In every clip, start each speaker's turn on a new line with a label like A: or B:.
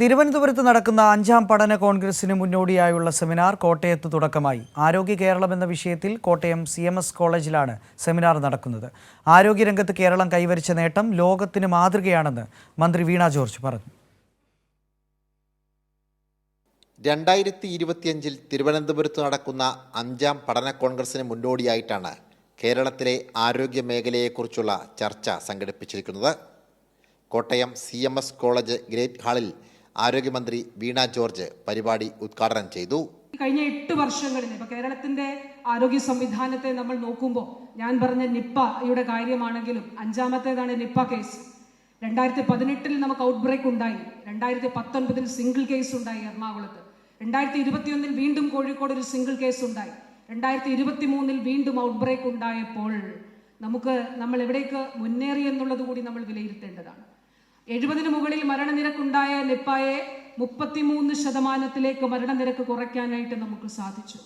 A: തിരുവനന്തപുരത്ത് നടക്കുന്ന അഞ്ചാം പഠന കോൺഗ്രസിന് മുന്നോടിയായുള്ള സെമിനാർ കോട്ടയത്ത് തുടക്കമായി. ആരോഗ്യ കേരളം എന്ന വിഷയത്തിൽ കോട്ടയം സി എം എസ് കോളേജിലാണ് സെമിനാർ നടക്കുന്നത്. ആരോഗ്യരംഗത്ത് കേരളം കൈവരിച്ച നേട്ടം ലോകത്തിന് മാതൃകയാണെന്ന് മന്ത്രി വീണ ജോർജ് പറഞ്ഞു.
B: രണ്ടായിരത്തി ഇരുപത്തിയഞ്ചിൽ തിരുവനന്തപുരത്ത് നടക്കുന്ന അഞ്ചാം പഠന കോൺഗ്രസിന് മുന്നോടിയായിട്ടാണ് കേരളത്തിലെ ആരോഗ്യ മേഖലയെക്കുറിച്ചുള്ള ചർച്ച സംഘടിപ്പിച്ചിരിക്കുന്നത്. Kottayam C M S college great ഹാളിൽ ആരോഗ്യമന്ത്രി വീണ ജോർജ് പരിപാടി ഉദ്ഘാടനം ചെയ്തു.
C: കഴിഞ്ഞ എട്ട് വർഷങ്ങളിൽ ഇപ്പൊ കേരളത്തിന്റെ ആരോഗ്യ സംവിധാനത്തെ നമ്മൾ നോക്കുമ്പോൾ ഞാൻ പറഞ്ഞ നിപ്പയുടെ കാര്യമാണെങ്കിലും അഞ്ചാമത്തേതാണ് നിപ്പ കേസ്. രണ്ടായിരത്തി പതിനെട്ടിൽ നമുക്ക് ഔട്ട് ബ്രേക്ക് ഉണ്ടായി. രണ്ടായിരത്തി പത്തൊൻപതിൽ സിംഗിൾ കേസ് ഉണ്ടായി എറണാകുളത്ത്. രണ്ടായിരത്തി ഇരുപത്തിയൊന്നിൽ വീണ്ടും കോഴിക്കോട് ഒരു സിംഗിൾ കേസ് ഉണ്ടായി. രണ്ടായിരത്തി ഇരുപത്തി മൂന്നിൽ വീണ്ടും ഔട്ട് ബ്രേക്ക് ഉണ്ടായപ്പോൾ നമുക്ക് നമ്മൾ എവിടേക്ക് മുന്നേറി എന്നുള്ളത് കൂടി നമ്മൾ വിലയിരുത്തേണ്ടതാണ്. എഴുപതിന് മുകളിൽ മരണനിരക്കുണ്ടായ നിപ്പായെ മുപ്പത്തിമൂന്ന് ശതമാനത്തിലേക്ക് മരണനിരക്ക് കുറയ്ക്കാനായിട്ട് നമുക്ക് സാധിച്ചു.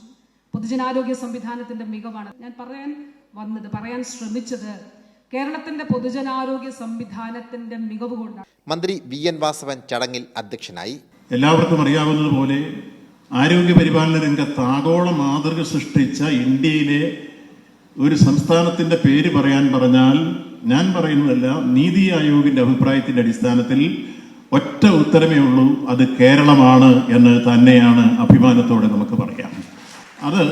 C: പൊതുജനാരോഗ്യ സംവിധാനത്തിന്റെ മികവാണ്. ഞാൻ പറയാൻ വന്നത് പറയാൻ ശ്രമിച്ചത് കേരളത്തിന്റെ പൊതുജനാരോഗ്യ സംവിധാനത്തിന്റെ മികവ് കൊണ്ടാണ്.
B: മന്ത്രി വി എൻ വാസവൻ ചടങ്ങിൽ അധ്യക്ഷനായി.
D: എല്ലാവർക്കും അറിയാവുന്നതുപോലെ ആരോഗ്യ പരിപാലന രംഗത്ത് ആഗോള മാതൃക സൃഷ്ടിച്ച ഇന്ത്യയിലെ ഒരു സംസ്ഥാനത്തിന്റെ പേര് പറയാൻ പറഞ്ഞാൽ ഞാൻ പറയുന്നതല്ല നീതി ആയോഗിന്റെ അഭിപ്രായത്തിന്റെ അടിസ്ഥാനത്തിൽ ഒറ്റ ഉത്തരമേ ഉള്ളൂ അത് കേരളമാണ് എന്ന് തന്നെയാണ് അഭിമാനത്തോടെ നമുക്ക് പറയാം. അത്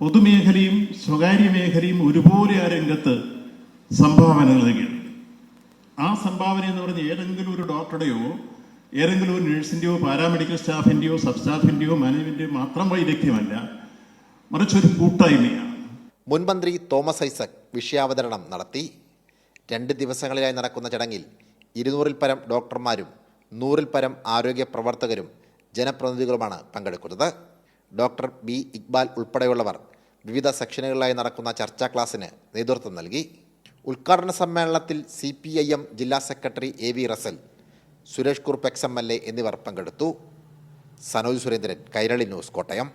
D: പൊതുമേഖലയും സ്വകാര്യ മേഖലയും ഒരുപോലെ ആ രംഗത്ത് സംഭാവന നൽകിയിട്ടുണ്ട്. ആ സംഭാവന എന്ന് പറഞ്ഞ ഏതെങ്കിലും ഒരു ഡോക്ടറുടെയോ ഏതെങ്കിലും ഒരു നഴ്സിന്റെയോ പാരാമെഡിക്കൽ സ്റ്റാഫിന്റെയോ സബ് സ്റ്റാഫിന്റെയോ മാനേജ്മെന്റെയോ മാത്രം വൈദഗ്ധ്യമല്ല മറിച്ചൊരു കൂട്ടായ്മയാണ്.
B: മുൻ മന്ത്രി തോമസ് ഐസക് വിഷയാവതരണം നടത്തി. രണ്ട് ദിവസങ്ങളിലായി നടക്കുന്ന ചടങ്ങിൽ ഇരുന്നൂറിൽ പരം ഡോക്ടർമാരും നൂറിൽ പരം ആരോഗ്യ പ്രവർത്തകരും ജനപ്രതിനിധികളുമാണ് പങ്കെടുക്കുന്നത്. ഡോക്ടർ ബി ഇക്ബാൽ ഉൾപ്പെടെയുള്ളവർ വിവിധ സെക്ഷനുകളിലായി നടക്കുന്ന ചർച്ചാ ക്ലാസ്സിന് നേതൃത്വം നൽകി. ഉദ്ഘാടന സമ്മേളനത്തിൽ സി പി ഐ എം ജില്ലാ secretary A V Russell Suresh Kurup ex M L A എന്നിവർ പങ്കെടുത്തു. സനോജ് സുരേന്ദ്രൻ കൈരളി ന്യൂസ് കോട്ടയം.